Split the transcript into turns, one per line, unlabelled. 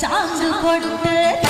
சாந்து கொட்டு